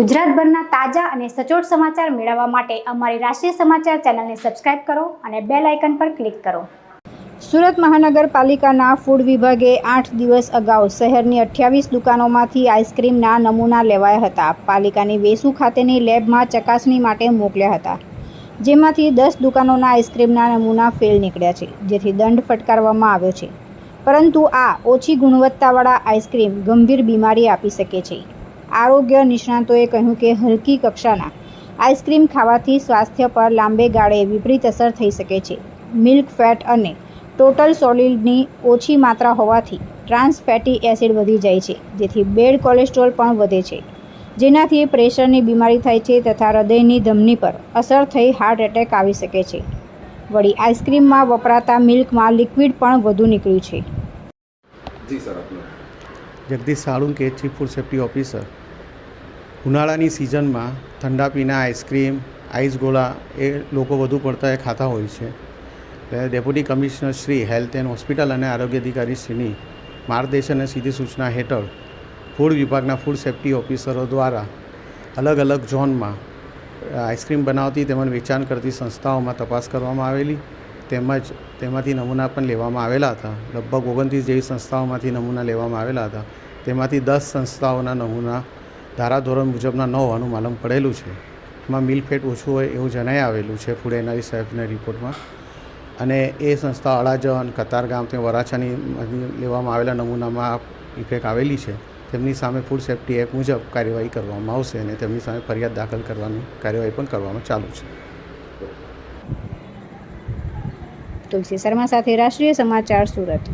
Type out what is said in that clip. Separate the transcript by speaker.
Speaker 1: ગુજરાતભરના તાજા અને સચોટ સમાચાર મેળવવા માટે અમારી રાષ્ટ્રીય સમાચાર ચેનલને સબસ્ક્રાઇબ કરો અને બેલ આઇકન પર ક્લિક કરો. સુરત મહાનગરપાલિકાના ફૂડ વિભાગે આઠ દિવસ અગાઉ શહેરની અઠ્યાવીસ દુકાનોમાંથી આઈસ્ક્રીમના નમૂના લેવાયા હતા. પાલિકાની વેસુ ખાતેની લેબમાં ચકાસણી માટે મોકલ્યા હતા. જેમાંથી દસ દુકાનોના આઈસ્ક્રીમના નમૂના ફેલ નીકળ્યા છે, જેથી દંડ ફટકારવામાં આવ્યો છે. પરંતુ આ ઓછી ગુણવત્તાવાળા આઈસ્ક્રીમ ગંભીર બીમારી આપી શકે છે. આરોગ્ય નિષ્ણાતોએ કહ્યું કે હલકી કક્ષાના આઈસ્ક્રીમ ખાવાથી સ્વાસ્થ્ય પર લાંબે ગાળે વિપરીત અસર થઈ શકે છે. મિલ્ક ફેટ અને ટોટલ સોલિડની ઓછી માત્રા હોવાથી ટ્રાન્સ ફેટી એસિડ વધી જાય છે જેથી બેડ કોલેસ્ટ્રોલ પણ વધે છે. જેનાથી પ્રેશરની બીમારી થાય છે તથા હૃદયની ધમની પર અસર થઈ હાર્ટ એટેક આવી શકે છે. વળી આઈસ્ક્રીમમાં વપરાતા મિલ્કમાં લિક્વિડ પણ વધુ નીકળ્યું છે.
Speaker 2: જી સર આપનું.
Speaker 3: Jagdish Salunke chief food safety officer ઉનાળાની સિઝનમાં ઠંડા પીણા આઈસ્ક્રીમ, આઈસ ગોળા એ લોકો વધુ પડતા એ ખાતા હોય છે. એટલે deputy commissioner Shri health and hospital અને આરોગ્ય અધિકારી શ્રીની માર્ગદર્શન અને સીધી સૂચના હેઠળ ફૂડ વિભાગના ફૂડ સેફ્ટી ઓફિસરો દ્વારા અલગ અલગ ઝોનમાં આઈસ્ક્રીમ બનાવતી તેમજ વેચાણ કરતી સંસ્થાઓમાં તપાસ કરવામાં આવેલી. તેમજ તેમાંથી નમૂના પણ લેવામાં આવેલા હતા. લગભગ ઓગણત્રીસ જેવી સંસ્થાઓમાંથી નમૂના લેવામાં આવેલા હતા. તેમાંથી દસ સંસ્થાઓના નમૂના ધારાધોરણ મુજબના ન હોવાનું માલુમ પડેલું છે. એમાં મિલફેટ ફેટ ઓછું હોય એવું જણાઈ આવેલું છે ફૂડ એનઆઈ સાહેબના રિપોર્ટમાં. અને એ સંસ્થા અડાજણ કતારગામ તે વરાછાની લેવામાં આવેલા નમૂનામાં ઇફેક્ટ આવેલી છે. તેમની સામે ફૂડ સેફ્ટી એક્ટ મુજબ કાર્યવાહી કરવામાં આવશે અને તેમની સામે ફરિયાદ દાખલ કરવાની કાર્યવાહી પણ કરવામાં ચાલુ છે.
Speaker 1: તુલસી શર્મા સાથે રાષ્ટ્રીય સમાચાર સુરત.